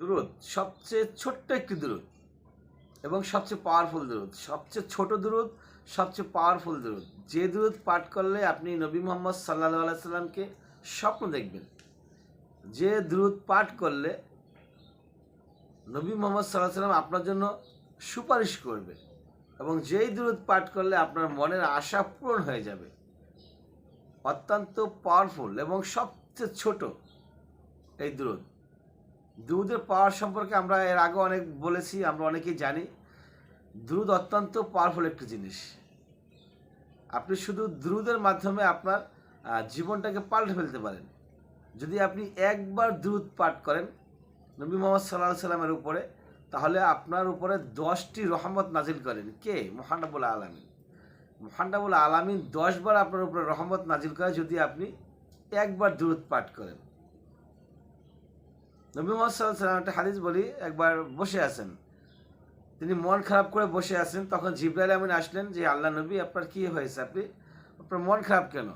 দুরুদ, সবচেয়ে ছোট্ট একটি দূরত এবং সবচেয়ে পাওয়ারফুল দুরুদ। সবচেয়ে ছোট দুরুদ, সবচেয়ে পাওয়ারফুল দুরুদ। যে দুরুদ পাঠ করলে আপনি নবী মোহাম্মদ সাল্লাহ আলাইসাল্লামকে স্বপ্ন দেখবেন। যে দুরুদ পাঠ করলে নবী মোহাম্মদ সাল্লাহ সাল্লাম আপনার জন্য সুপারিশ করবে এবং যেই দুরুদ পাঠ করলে আপনার মনের আশা পূরণ হয়ে যাবে। অত্যন্ত পাওয়ারফুল এবং সবচেয়ে ছোট এই দুরুদ। দুধের পাওয়ার সম্পর্কে আমরা এর আগে অনেক বলেছি, আমরা অনেকেই জানি। দুধ অত্যন্ত পাওয়ারফুল একটি জিনিস। আপনি শুধু দ্রুদের মাধ্যমে আপনার জীবনটাকে পাল্টে ফেলতে পারেন। যদি আপনি একবার দুধ পাঠ করেন, নবী মোহাম্মদ সাল্লাহ সাল্লামের উপরে, তাহলে আপনার উপরে দশটি রহমত নাজিল করেন। কে? মোহান্নাবুল আলমিন। মোহান্নাবুল আলমিন দশবার আপনার উপরে রহমত নাজিল করে যদি আপনি একবার দুধ পাঠ করেন। নবী মোহাম্মদ একটা হাদিস বলি, একবার বসে আছেন। তিনি মন খারাপ করে বসে আছেন, তখন জিব্রাইল আমিন আসলেন যে, আল্লাহ নবী, আপনার কি হয়েছে? আপনি, আপনার মন খারাপ কেন?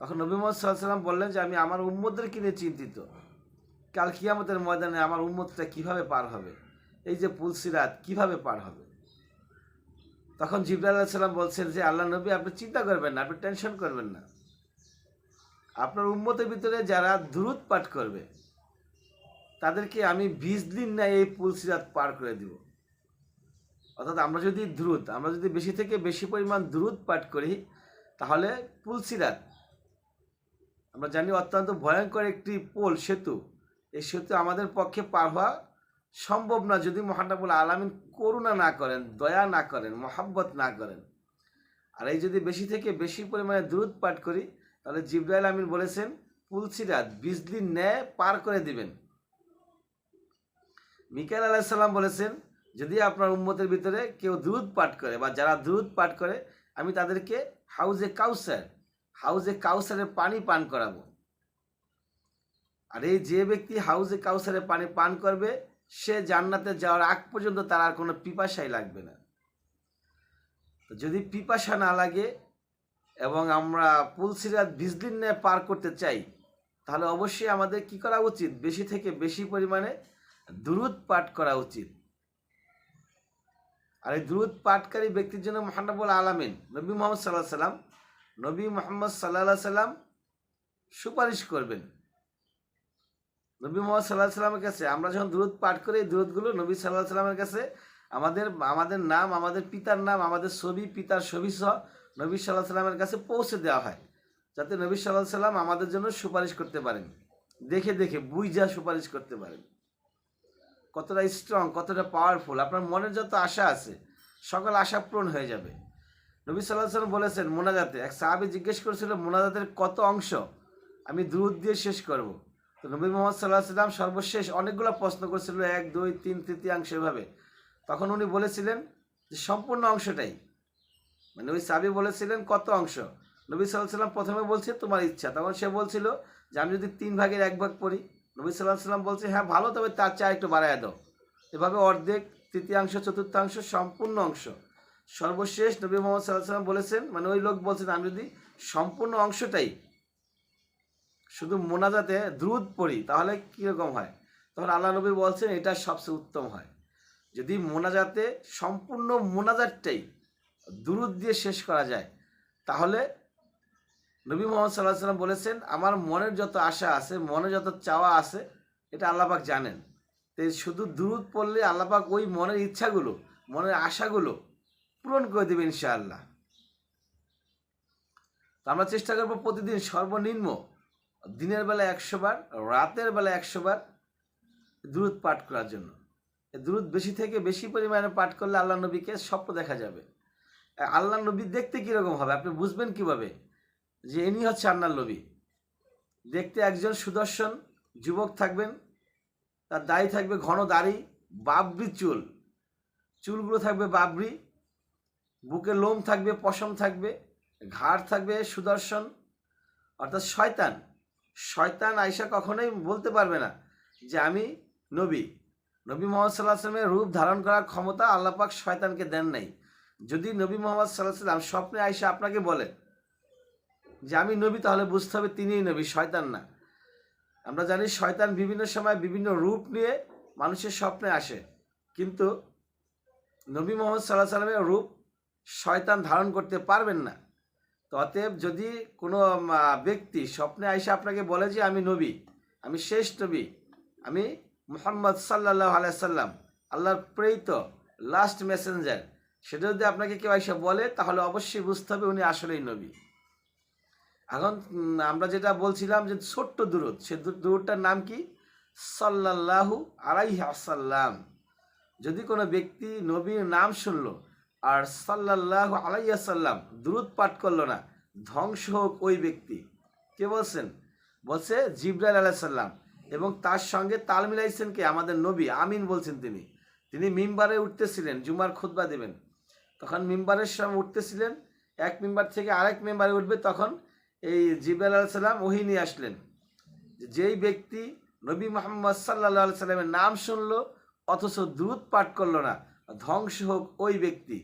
তখন নবী মোহাম্মদ সাল্লাম বললেন যে, আমি আমার উম্মতদেরকে নিয়ে চিন্তিত। কাল কিয়ামতের ময়দানে আমার উম্মতটা কীভাবে পার হবে? এই যে পুলসিরাত কীভাবে পার হবে? তখন জিব্রাইল আলাইহিস সালাম বলছেন যে, আল্লাহ নবী, আপনি চিন্তা করবেন না, আপনি টেনশন করবেন না। আপনার উম্মতের ভিতরে যারা দ্রুত পাঠ করবে তাদেরকে আমি বিশ দিন না এই পুলসিরাত পার করে দিব। অর্থাৎ আমরা যদি দ্রুত, আমরা যদি বেশি থেকে বেশি পরিমাণ দ্রুত পাঠ করি, তাহলে পুলসিরাত আমরা জানি অত্যন্ত ভয়ঙ্কর একটি পোল সেতু। এই সেতু আমাদের পক্ষে পার হওয়া সম্ভব না। যদি মহানাবুল আলামিন করুণা না করেন, দয়া না করেন, মহাব্বত না করেন, আর এই যদি বেশি থেকে বেশি পরিমাণে দ্রুত পাঠ করি, তাহলে জিব্রাইল আমিন বলেছেন পুলসিরাত দিন ন্যায় পার করে দিবেন। মিকাল আলাহিসাল্লাম বলেছেন, যদি আপনার উম্মতের ভিতরে কেউ দ্রুত পাঠ করে বা যারা দ্রুত পাঠ করে, আমি তাদেরকে হাউজে কাউসার, হাউজে কাউসারের পানি পান করাবো। আর এই যে ব্যক্তি হাউজে কাউসারের পানি পান করবে, সে জান্নাতে যাওয়ার আগ পর্যন্ত তার আর কোনো পিপাসাই লাগবে না। যদি পিপাসা না লাগে এবং আমরা পুলসিরাত বিজলিন নিয়ে পার করতে চাই, তাহলে অবশ্যই আমাদের কি করা উচিত? বেশি থেকে বেশি পরিমাণে দুরুদ পাঠ করা উচিত। আর এই দুরুদ পাঠকারী ব্যক্তির জন্য মহানবুল আলামিন নবী মোহাম্মদ সাল্লাহ সাল্লাম নবী মোহাম্মদ সাল্লাহ সাল্লাম সুপারিশ করবেন। নবী মোহাম্মদ সাল্লাহ সাল্লামের কাছে আমরা যখন দূরত পাঠ করি, এই দূরতগুলো নবী সাল্লাহ সাল্লামের কাছে আমাদের আমাদের নাম, আমাদের পিতার নাম, আমাদের ছবি, পিতার ছবি সহ নবী সাল্লাহ সাল্লামের কাছে পৌঁছে দেওয়া হয়, যাতে নবী সাল্লাহ সাল্লাম আমাদের জন্য সুপারিশ করতে পারেন। দেখে দেখে বুঝা সুপারিশ করতে পারেন। কতটা স্ট্রং কতটা পাওয়ারফুল আপনার মনের যত আশা আছে, সকল আশা পূরণ হয়ে যাবে। নবী সাল্লাহ সাল্লাম বলেছেন, মোনাজাতে, এক সাহাবি জিজ্ঞেস করেছিল, মোনাজাতের কত অংশ? আমি দ্রুত দিয়ে শেষ করব। তো নবী মোহাম্মদ সাল্লাহ সাল্লাম সর্বশেষ অনেকগুলো প্রশ্ন করেছিল, এক, দুই, তিন, তৃতীয়াংশ এভাবে। তখন উনি বলেছিলেন যে, সম্পূর্ণ অংশটাই। মানে ওই সাবি বলেছিলেন, কত অংশ? নবী সাল্লাহ সাল্লাম প্রথমে বলছে, তোমার ইচ্ছা। তখন সে বলছিল যে, আমি যদি তিন ভাগের এক ভাগ পড়ি। নবী সাল্লাহ সাল্লাম বলছে হ্যাঁ ভালো, তবে তার চা একটু বাড়ায় দাও। এভাবে অর্ধেক তৃতীয়াংশ, চতুর্থাংশ, সম্পূর্ণ অংশ। সর্বশেষ নবী মোহাম্মদ সাল্লাহ সাল্লাম বলেছেন মানে ওই লোক বলছেন আমি যদি সম্পূর্ণ অংশটাই শুধু মোনাজাতে দ্রুত পড়ি, তাহলে কীরকম হয়? তখন আল্লাহ নবী বলছেন, এটা সবচেয়ে উত্তম হয়। যদি মোনাজাতে সম্পূর্ণ মোনাজাতটাই দুরুদ দিয়ে শেষ করা যায়, তাহলে নবী মোহাম্মদ সাল্লাহ সাল্লাম বলেছেন, আমার মনের যত আশা আছে মনে যত চাওয়া আছে, এটা আল্লাপাক জানেন। তো শুধু দুরুদ পড়লে আল্লাপাক ওই মনের ইচ্ছাগুলো, মনের আশাগুলো পূরণ করে দেবে ইনশাআল্লাহ। তো আমরা চেষ্টা করব প্রতিদিন সর্বনিম্ন দিনের বেলা একশো বার, রাতের বেলা একশো বার দূরত পাঠ করার জন্য। দূরত বেশি থেকে বেশি পরিমাণে পাঠ করলে আল্লাহ নবীকে স্বপ্ন দেখা যাবে। আল্লাহ নবী দেখতে কীরকম হবে? আপনি বুঝবেন কীভাবে? যে ইনি হচ্ছে আল্লাহ নবী। দেখতে একজন সুদর্শন, যুবক থাকবেন, তার দাড়ি থাকবে ঘন দাড়ি, বাবরি চুল। চুলগুলো থাকবে বাবরি বুকে লোম থাকবে, পশম থাকবে, ঘাড় থাকবে সুদর্শন, অর্থাৎ শয়তান। শয়তান আয়সা কখনোই বলতে পারবে না যে আমি নবী। নবী মোহাম্মদ সাল্লাহ সাল্লামের রূপ ধারণ করার ক্ষমতা আল্লাপাক শয়তানকে দেন নাই। যদি নবী মোহাম্মদ সাল্লাহ সাল্লাম স্বপ্নে আয়সা আপনাকে বলে যে আমি নবী, তাহলে বুঝতে হবে তিনিই নবী, শয়তান না। আমরা জানি শয়তান বিভিন্ন সময় বিভিন্ন রূপ নিয়ে মানুষের স্বপ্নে আসে। কিন্তু নবী মোহাম্মদ সাল্লাহ সাল্লামের রূপ শয়তান ধারণ করতে পারবেন না। তো অতএব যদি কোনো ব্যক্তি স্বপ্নে আইসা আপনাকে বলে যে আমি নবী, আমি শেষ নবী, আমি মোহাম্মদ সাল্লাহ আলাইসাল্লাম আল্লাহর প্রেরিত লাস্ট মেসেঞ্জার সেটা যদি আপনাকে কেউ এসে বলে, তাহলে অবশ্যই বুঝতে হবে উনি আসলেই নবী। এখন আমরা যেটা বলছিলাম যে ছোট্ট দূরত সে দূরটার নাম কি? সাল্লাল্লাহু আলাইহি আসাল্লাম যদি কোনো ব্যক্তি নবীর নাম শুনল আর সাল্লাল্লাহু আলাইহি আসাল্লাম দূরত পাঠ করল না, ধ্বংস হোক ওই ব্যক্তি। কে বলছেন? বলছে জিব্রাইল আলাইসাল্লাম এবং তার সঙ্গে তাল মিলাইছেন কে? আমাদের নবী, আমিন বলছেন তিনি। তিনি মিম্বারে উঠতেছিলেন, জুমার খুতবা দেবেন। তখন মিম্বারের সময় উঠতেছিলেন, এক মেম্বার থেকে আরেক মেম্বারে উঠবে, তখন এই জিব্রাইল আলাইসাল্লাম ওহি নিয়ে আসলেন। যেই ব্যক্তি নবী মোহাম্মদ সাল্লা সাল্লামের নাম শুনলো, অথচ দ্রুত পাঠ করল না, ধ্বংস হোক ওই ব্যক্তি।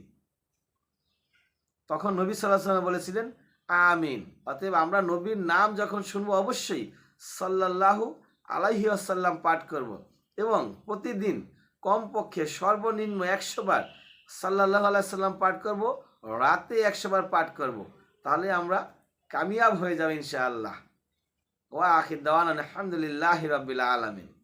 তখন নবী সাল্লাহ সাল্লাম বলেছিলেন, আমিন। অতএব আমরা নবীর নাম যখন শুনব, অবশ্যই সাল্লাল্লাহু আলাইহি আসাল্লাম পাঠ করব এবং প্রতিদিন কমপক্ষে সর্বনিম্ন একশো বার সাল্লাহ আলাইসাল্লাম পাঠ করব, রাতে একশো বার পাঠ করব। তাহলে আমরা কামিয়াব হয়ে যাবে ইনশাআল্লাহ। ওয়া আখির দাওয়ান আলহামদুলিল্লাহ রবিল আলমিন।